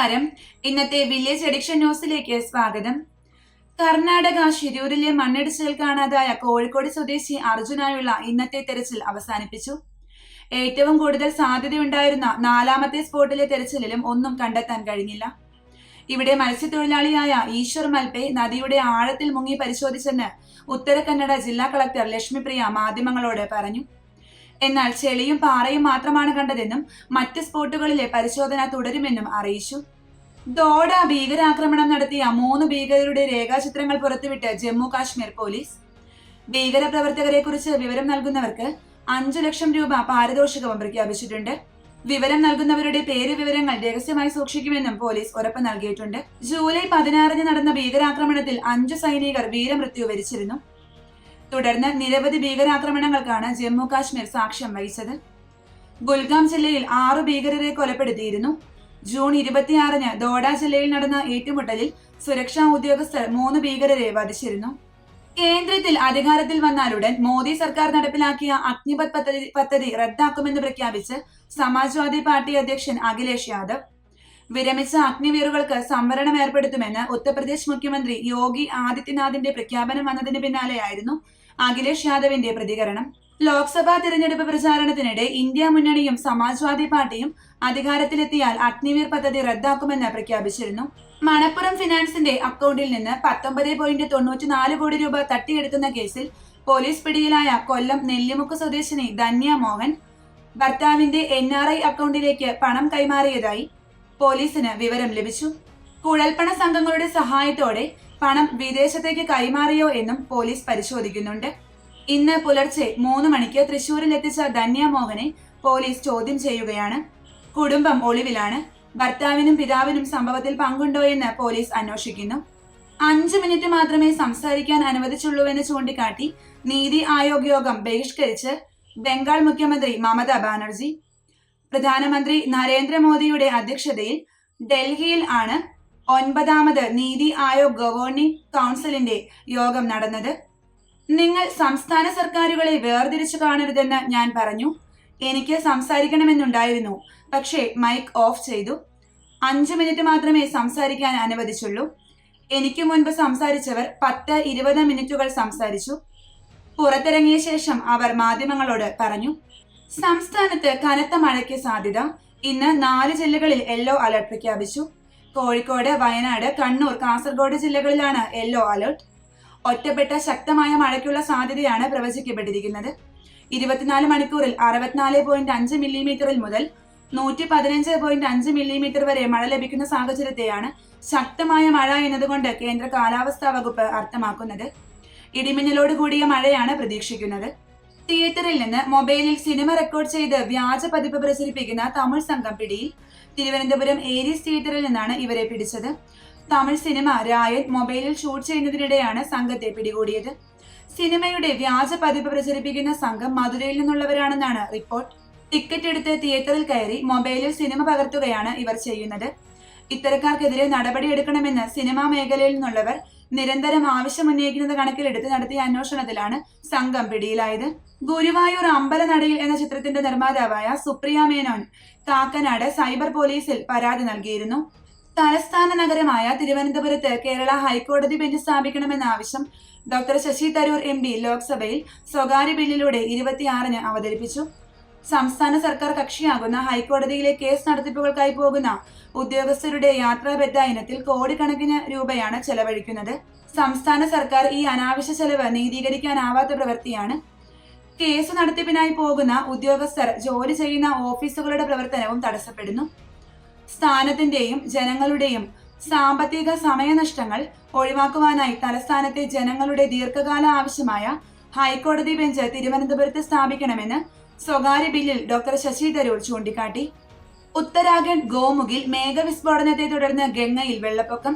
നമസ്കാരം. ഇന്നത്തെ village addiction ന്യൂസിലേക്ക് സ്വാഗതം. കർണാടക ശിരൂരിലെ മണ്ണിടിച്ചിൽ കാണാതായ കോഴിക്കോട് സ്വദേശി അർജുനായുള്ള ഇന്നത്തെ തെരച്ചിൽ അവസാനിപ്പിച്ചു. ഏറ്റവും കൂടുതൽ സാധ്യതയുണ്ടായിരുന്ന നാലാമത്തെ സ്പോട്ടിലെ തെരച്ചിലും ഒന്നും കണ്ടെത്താൻ കഴിഞ്ഞില്ല. ഇവിടെ മത്സ്യത്തൊഴിലാളിയായ ഈശ്വർ മൽപെ നദിയുടെ ആഴത്തിൽ മുങ്ങി പരിശോധിച്ചെന്ന് ഉത്തര കന്നഡ ജില്ലാ കളക്ടർ ലക്ഷ്മിപ്രിയ മാധ്യമങ്ങളോട് പറഞ്ഞു. എന്നാൽ ചെളിയും പാറയും മാത്രമാണ് കണ്ടതെന്നും മറ്റ് സ്പോട്ടുകളിലെ പരിശോധന തുടരുമെന്നും അറിയിച്ചു. ദോഡ ഭീകരാക്രമണം നടത്തിയ മൂന്ന് ഭീകരരുടെ രേഖാചിത്രങ്ങൾ പുറത്തുവിട്ട് ജമ്മു കാശ്മീർ പോലീസ്. ഭീകര പ്രവർത്തകരെ കുറിച്ച് വിവരം നൽകുന്നവർക്ക് അഞ്ചു ലക്ഷം രൂപ പാരിതോഷികവും പ്രഖ്യാപിച്ചിട്ടുണ്ട്. വിവരം നൽകുന്നവരുടെ പേര് വിവരങ്ങൾ രഹസ്യമായി സൂക്ഷിക്കുമെന്നും പോലീസ് ഉറപ്പ് നൽകിയിട്ടുണ്ട്. ജൂലൈ പതിനാറിന് നടന്ന ഭീകരാക്രമണത്തിൽ അഞ്ചു സൈനികർ വീരമൃത്യു വരിച്ചിരുന്നു. തുടർന്ന് നിരവധി ഭീകരാക്രമണങ്ങൾക്കാണ് ജമ്മു കാശ്മീർ സാക്ഷ്യം വഹിച്ചത്. ഗുൽഗാം ജില്ലയിൽ ആറു ഭീകരരെ കൊലപ്പെടുത്തിയിരുന്നു. ജൂൺ ഇരുപത്തിയാറിന് ദോഡ ജില്ലയിൽ നടന്ന ഏറ്റുമുട്ടലിൽ സുരക്ഷാ ഉദ്യോഗസ്ഥർ മൂന്ന് ഭീകരരെ വധിച്ചിരുന്നു. കേന്ദ്രത്തിൽ അധികാരത്തിൽ വന്നാലുടൻ മോദി സർക്കാർ നടപ്പിലാക്കിയ അഗ്നിപത് പദ്ധതി പദ്ധതി റദ്ദാക്കുമെന്ന് പ്രഖ്യാപിച്ച് സമാജ്വാദി പാർട്ടി അധ്യക്ഷൻ അഖിലേഷ് യാദവ്. വിരമിച്ച അഗ്നിവീറുകൾക്ക് സംവരണം ഏർപ്പെടുത്തുമെന്ന് ഉത്തർപ്രദേശ് മുഖ്യമന്ത്രി യോഗി ആദിത്യനാഥിന്റെ പ്രഖ്യാപനം വന്നതിന് പിന്നാലെയായിരുന്നു അഖിലേഷ് യാദവിന്റെ പ്രതികരണം. ലോക്സഭാ തിരഞ്ഞെടുപ്പ് പ്രചാരണത്തിനിടെ ഇന്ത്യ മുന്നണിയും സമാജ്വാദി പാർട്ടിയും അധികാരത്തിലെത്തിയാൽ അഗ്നിവീർ പദ്ധതി റദ്ദാക്കുമെന്ന് പ്രഖ്യാപിച്ചിരുന്നു. മണപ്പുറം ഫിനാൻസിന്റെ അക്കൗണ്ടിൽ നിന്ന് പത്തൊമ്പത് പോയിന്റ് തൊണ്ണൂറ്റിനാല് കോടി രൂപ തട്ടിയെടുക്കുന്ന കേസിൽ പോലീസ് പിടിയിലായ കൊല്ലം നെല്ലിമുക്ക് സ്വദേശിനി ധന്യ മോഹൻ ഭർത്താവിന്റെ എൻ ആർ ഐ അക്കൗണ്ടിലേക്ക് പണം കൈമാറിയതായി പോലീസിന് വിവരം ലഭിച്ചു. കുഴൽപ്പണ സംഘങ്ങളുടെ സഹായത്തോടെ പണം വിദേശത്തേക്ക് കൈമാറിയോ എന്നും പോലീസ് പരിശോധിക്കുന്നുണ്ട്. ഇന്ന് പുലർച്ചെ മൂന്ന് മണിക്ക് തൃശൂരിൽ എത്തിച്ച ധന്യ മോഹനെ പോലീസ് ചോദ്യം ചെയ്യുകയാണ്. കുടുംബം ഒളിവിലാണ്. ഭർത്താവിനും പിതാവിനും സംഭവത്തിൽ പങ്കുണ്ടോ എന്ന് പോലീസ് അന്വേഷിക്കുന്നു. അഞ്ചു മിനിറ്റ് മാത്രമേ സംസാരിക്കാൻ അനുവദിച്ചുള്ളൂവെന്ന് ചൂണ്ടിക്കാട്ടി നീതി ആയോഗ് യോഗം ബഹിഷ്കരിച്ച് ബംഗാൾ മുഖ്യമന്ത്രി മമതാ ബാനർജി. പ്രധാനമന്ത്രി നരേന്ദ്രമോദിയുടെ അധ്യക്ഷതയിൽ ഡൽഹിയിൽ ആണ് ഒൻപതാമത് നീതി ആയോഗ് ഗവേണിംഗ് കൗൺസിലിന്റെ യോഗം നടന്നത്. നിങ്ങൾ സംസ്ഥാന സർക്കാരുകളെ വേർതിരിച്ചു കാണരുതെന്ന് ഞാൻ പറഞ്ഞു. എനിക്ക് സംസാരിക്കണമെന്നുണ്ടായിരുന്നു. പക്ഷേ മൈക്ക് ഓഫ് ചെയ്തു. അഞ്ച് മിനിറ്റ് മാത്രമേ സംസാരിക്കാൻ അനുവദിച്ചുള്ളൂ. എനിക്ക് മുൻപ് സംസാരിച്ചവർ പത്ത് ഇരുപത് മിനിറ്റുകൾ സംസാരിച്ചു. പുറത്തിറങ്ങിയ ശേഷം അവർ മാധ്യമങ്ങളോട് പറഞ്ഞു സംസ്ഥാനത്ത് കനത്ത മഴയ്ക്ക് സാധ്യത. ഇന്ന് നാല് ജില്ലകളിൽ യെല്ലോ അലർട്ട് പ്രഖ്യാപിച്ചു. കോഴിക്കോട് വയനാട് കണ്ണൂർ കാസർഗോഡ് ജില്ലകളിലാണ് യെല്ലോ അലർട്ട്. ഒറ്റപ്പെട്ട ശക്തമായ മഴയ്ക്കുള്ള സാധ്യതയാണ് പ്രവചിക്കപ്പെട്ടിരിക്കുന്നത്. ഇരുപത്തിനാല് മണിക്കൂറിൽ അറുപത്തിനാല് പോയിന്റ് അഞ്ച് മില്ലിമീറ്ററിൽ മുതൽ നൂറ്റി പതിനഞ്ച് പോയിന്റ് അഞ്ച് മില്ലിമീറ്റർ വരെ മഴ ലഭിക്കുന്ന സാഹചര്യത്തെയാണ് ശക്തമായ മഴ എന്നതുകൊണ്ട് കേന്ദ്ര കാലാവസ്ഥാ വകുപ്പ് അർത്ഥമാക്കുന്നത്. ഇടിമിന്നലോട് കൂടിയ മഴയാണ് പ്രതീക്ഷിക്കുന്നത്. തിയേറ്ററിൽ നിന്ന് മൊബൈലിൽ സിനിമ റെക്കോർഡ് ചെയ്ത് വ്യാജ പതിപ്പ് പ്രചരിപ്പിക്കുന്ന തമിഴ് സംഘം പിടിയിൽ തിരുവനന്തപുരം ഏരീസ് തിയേറ്ററിൽ നിന്നാണ് ഇവരെ പിടിച്ചത്. തമിഴ് സിനിമ രായൻ മൊബൈലിൽ ഷൂട്ട് ചെയ്യുന്നതിനിടെയാണ് സംഘത്തെ പിടികൂടിയത്. സിനിമയുടെ വ്യാജ പതിപ്പ് പ്രചരിപ്പിക്കുന്ന സംഘം മധുരയിൽ നിന്നുള്ളവരാണെന്നാണ് റിപ്പോർട്ട്. ടിക്കറ്റ് എടുത്ത് തിയേറ്ററിൽ കയറി മൊബൈലിൽ സിനിമ പകർത്തുകയാണ് ഇവർ ചെയ്യുന്നത്. ഇത്തരക്കാർക്കെതിരെ നടപടിയെടുക്കണമെന്ന് സിനിമാ മേഖലയിൽ നിന്നുള്ളവർ നിരന്തരം ആവശ്യമുന്നയിക്കുന്നത് കണക്കിലെടുത്ത് നടത്തിയ അന്വേഷണത്തിലാണ് സംഘം പിടിയിലായത്. ഗുരുവായൂർ അമ്പലനടയിൽ എന്ന ചിത്രത്തിന്റെ നിർമ്മാതാവായ സുപ്രിയ മേനോൻ താക്കനാട് സൈബർ പോലീസിൽ പരാതി നൽകിയിരുന്നു. തലസ്ഥാന നഗരമായ തിരുവനന്തപുരത്ത് കേരള ഹൈക്കോടതി ബെഞ്ച് സ്ഥാപിക്കണമെന്ന ആവശ്യം doctor Shashi Tharoor M P ലോക്സഭയിൽ സ്വകാര്യ ബില്ലിലൂടെ ഇരുപത്തിയാറിന് അവതരിപ്പിച്ചു. സംസ്ഥാന സർക്കാർ കക്ഷിയാകുന്ന ഹൈക്കോടതിയിലെ കേസ് നടത്തിപ്പുകൾക്കായി പോകുന്ന ഉദ്യോഗസ്ഥരുടെ യാത്രാബദ്ധ ഇനത്തിൽ കോടിക്കണക്കിന് രൂപയാണ് ചെലവഴിക്കുന്നത്. സംസ്ഥാന സർക്കാർ ഈ അനാവശ്യ ചെലവ് നീതീകരിക്കാനാവാത്ത പ്രവൃത്തിയാണ്. കേസ് നടത്തിപ്പിനായി പോകുന്ന ഉദ്യോഗസ്ഥർ ജോലി ചെയ്യുന്ന ഓഫീസുകളുടെ പ്രവർത്തനവും തടസ്സപ്പെടുന്നു. സ്ഥാനത്തിന്റെയും ജനങ്ങളുടെയും സാമ്പത്തിക സമയനഷ്ടങ്ങൾ ഒഴിവാക്കുവാനായി തലസ്ഥാനത്തെ ജനങ്ങളുടെ ദീർഘകാല ആവശ്യമായ ഹൈക്കോടതി ബെഞ്ച് തിരുവനന്തപുരത്ത് സ്ഥാപിക്കണമെന്ന് സ്വകാര്യ ബില്ലിൽ ഡോക്ടർ ശശി തരൂർ ചൂണ്ടിക്കാട്ടി. ഉത്തരാഖണ്ഡ് ഗോമുഖിൽ മേഘവിസ്ഫോടനത്തെ തുടർന്ന് ഗംഗയിൽ വെള്ളപ്പൊക്കം.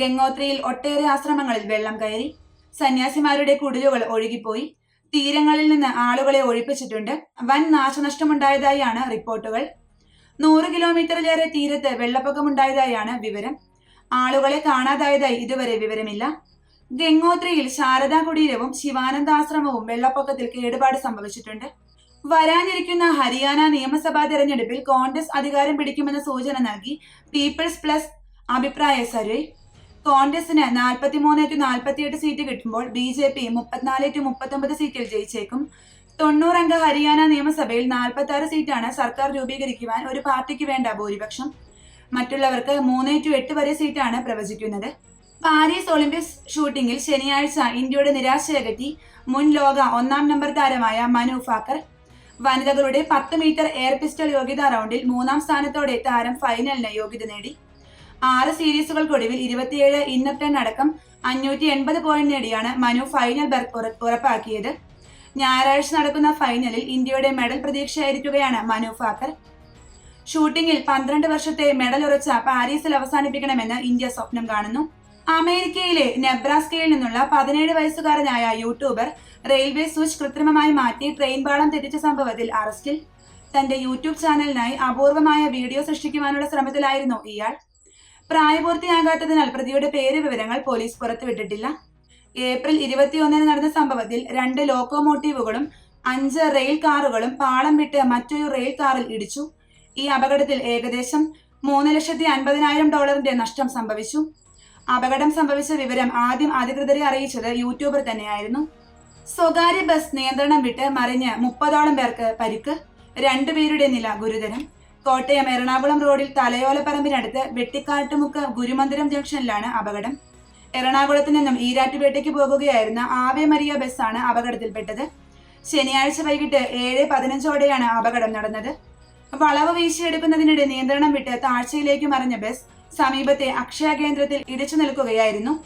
ഗംഗോത്രിയിൽ ഒട്ടേറെ ആശ്രമങ്ങളിൽ വെള്ളം കയറി. സന്യാസിമാരുടെ കുടിലുകൾ ഒഴുകിപ്പോയി. തീരങ്ങളിൽ നിന്ന് ആളുകളെ ഒഴിപ്പിച്ചിട്ടുണ്ട്. വൻ നാശനഷ്ടമുണ്ടായതായാണ് റിപ്പോർട്ടുകൾ. നൂറ് കിലോമീറ്ററിലേറെ തീരത്ത് വെള്ളപ്പൊക്കമുണ്ടായതായാണ് വിവരം. ആളുകളെ കാണാതായതായി ഇതുവരെ വിവരമില്ല. ഗംഗോത്രിയിൽ ശാരദാ കുടീരവും ശിവാനന്ദ ആശ്രമവും വെള്ളപ്പൊക്കത്തിൽ കേടുപാട് സംഭവിച്ചിട്ടുണ്ട്. വരാനിരിക്കുന്ന ഹരിയാന നിയമസഭാ തെരഞ്ഞെടുപ്പിൽ കോൺഗ്രസ് അധികാരം പിടിക്കുമെന്ന സൂചന നൽകി പീപ്പിൾസ് പ്ലസ് അഭിപ്രായ സർവേ കോൺഗ്രസിന് നാൽപ്പത്തിമൂന്ന് ടു നാൽപ്പത്തിയെട്ട് സീറ്റ് കിട്ടുമ്പോൾ ബി ജെ പി മുപ്പത്തിനാല് ടു മുപ്പത്തൊമ്പത് സീറ്റിൽ ജയിച്ചേക്കും. തൊണ്ണൂറംഗ ഹരിയാന നിയമസഭയിൽ നാൽപ്പത്തി ആറ് സീറ്റാണ് സർക്കാർ രൂപീകരിക്കുവാൻ ഒരു പാർട്ടിക്ക് വേണ്ട ഭൂരിപക്ഷം. മറ്റുള്ളവർക്ക് മൂന്ന് ടു എട്ട് വരെ സീറ്റാണ് പ്രവചിക്കുന്നത്. പാരീസ് ഒളിമ്പിക്സ് ഷൂട്ടിംഗിൽ ശനിയാഴ്ച ഇന്ത്യയുടെ നിരാശയകറ്റി മുൻ ലോക ഒന്നാം നമ്പർ താരമായ മനു ഫാക്കർ വനിതകളുടെ പത്ത് മീറ്റർ എയർ പിസ്റ്റൾ യോഗ്യതാ റൗണ്ടിൽ മൂന്നാം സ്ഥാനത്തോടെ താരം ഫൈനലിന് യോഗ്യത നേടി. ആറ് സീരീസുകൾക്കൊടുവിൽ ഇരുപത്തിയേഴ് ഇന്നർ ടെൻ അടക്കം അഞ്ഞൂറ്റി എൺപത് പോയിന്റ് നേടിയാണ് മനു ഫൈനൽ ഉറപ്പാക്കിയത് ഞായറാഴ്ച നടക്കുന്ന ഫൈനലിൽ ഇന്ത്യയുടെ മെഡൽ പ്രതീക്ഷയായിരിക്കുകയാണ് മനു ഫാക്കർ. ഷൂട്ടിംഗിൽ പന്ത്രണ്ട് വർഷത്തെ മെഡൽ ഉറച്ച പാരീസിൽ അവസാനിപ്പിക്കണമെന്ന് ഇന്ത്യ സ്വപ്നം കാണുന്നു. അമേരിക്കയിലെ നെബ്രാസ്കയിൽ നിന്നുള്ള പതിനേഴ് വയസ്സുകാരനായ യൂട്യൂബർ റെയിൽവേ സ്വിച്ച് കൃത്രിമമായി മാറ്റി ട്രെയിൻ പാളം തെറ്റിച്ച സംഭവത്തിൽ അറസ്റ്റിൽ. തന്റെ യൂട്യൂബ് ചാനലിനായി അപൂർവമായ വീഡിയോ സൃഷ്ടിക്കുവാനുള്ള ശ്രമത്തിലായിരുന്നു ഇയാൾ. പ്രായപൂർത്തിയാകാത്തതിനാൽ പ്രതിയുടെ പേര് വിവരങ്ങൾ പോലീസ് പുറത്തുവിട്ടിട്ടില്ല. ഏപ്രിൽ ഇരുപത്തിയൊന്നിന് നടന്ന സംഭവത്തിൽ രണ്ട് ലോക്കോമോട്ടീവുകളും അഞ്ച് റെയിൽ കാറുകളും പാളം വിട്ട് മറ്റൊരു റെയിൽ കാറിൽ ഇടിച്ചു. ഈ അപകടത്തിൽ ഏകദേശം മൂന്ന് ലക്ഷത്തി അൻപതിനായിരം ഡോളറിന്റെ നഷ്ടം സംഭവിച്ചു. അപകടം സംഭവിച്ച വിവരം ആദ്യം അധികൃതരെ അറിയിച്ചത് യൂട്യൂബർ തന്നെയായിരുന്നു. സ്വകാര്യ ബസ് നിയന്ത്രണം വിട്ട് മറിഞ്ഞ് മുപ്പതോളം പേർക്ക് പരിക്ക് രണ്ടുപേരുടെ നില ഗുരുതരം. കോട്ടയം എറണാകുളം റോഡിൽ തലയോലപ്പറമ്പിനടുത്ത് വെട്ടിക്കാട്ടുമുക്ക് ഗുരുമന്ദിരം ജംഗ്ഷനിലാണ് അപകടം. എറണാകുളത്ത് നിന്നും ഈരാറ്റുപേട്ടയ്ക്ക് പോകുകയായിരുന്ന ആവേ മരിയ ബസ്സാണ് അപകടത്തിൽപ്പെട്ടത്. ശനിയാഴ്ച വൈകിട്ട് ഏഴ് പതിനഞ്ചോടെയാണ് അപകടം നടന്നത്. വളവ് വീശിയെടുക്കുന്നതിനിടെ നിയന്ത്രണം വിട്ട് താഴ്ചയിലേക്ക് മറിഞ്ഞ ബസ് സമീപത്തെ അക്ഷയ കേന്ദ്രത്തിൽ ഇടിച്ചു നിൽക്കുകയായിരുന്നു.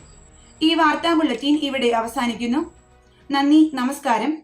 ഈ വാർത്താ ബുള്ളറ്റിൻ ഇവിടെ അവസാനിക്കുന്നു. നന്ദി നമസ്കാരം.